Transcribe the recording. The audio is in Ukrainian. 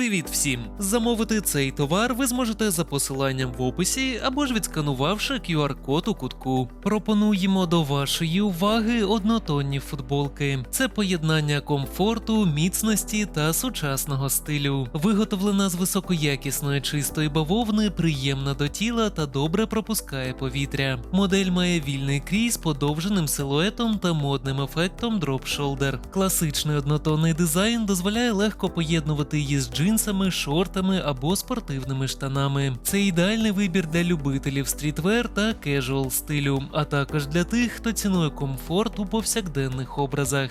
Привіт всім! Замовити цей товар ви зможете за посиланням в описі або ж відсканувавши QR-код у кутку. Пропонуємо до вашої уваги однотонні футболки. Це поєднання комфорту, міцності та сучасного стилю. Виготовлена з високоякісної чистої бавовни, приємна до тіла та добре пропускає повітря. Модель має вільний крій з подовженим силуетом та модним ефектом Drop Shoulder. Класичний однотонний дизайн дозволяє легко поєднувати її з джинсами, шортами або спортивними штанами. Це ідеальний вибір для любителів стрітвер та кежуал стилю, а також для тих, хто цінує комфорт у повсякденних образах.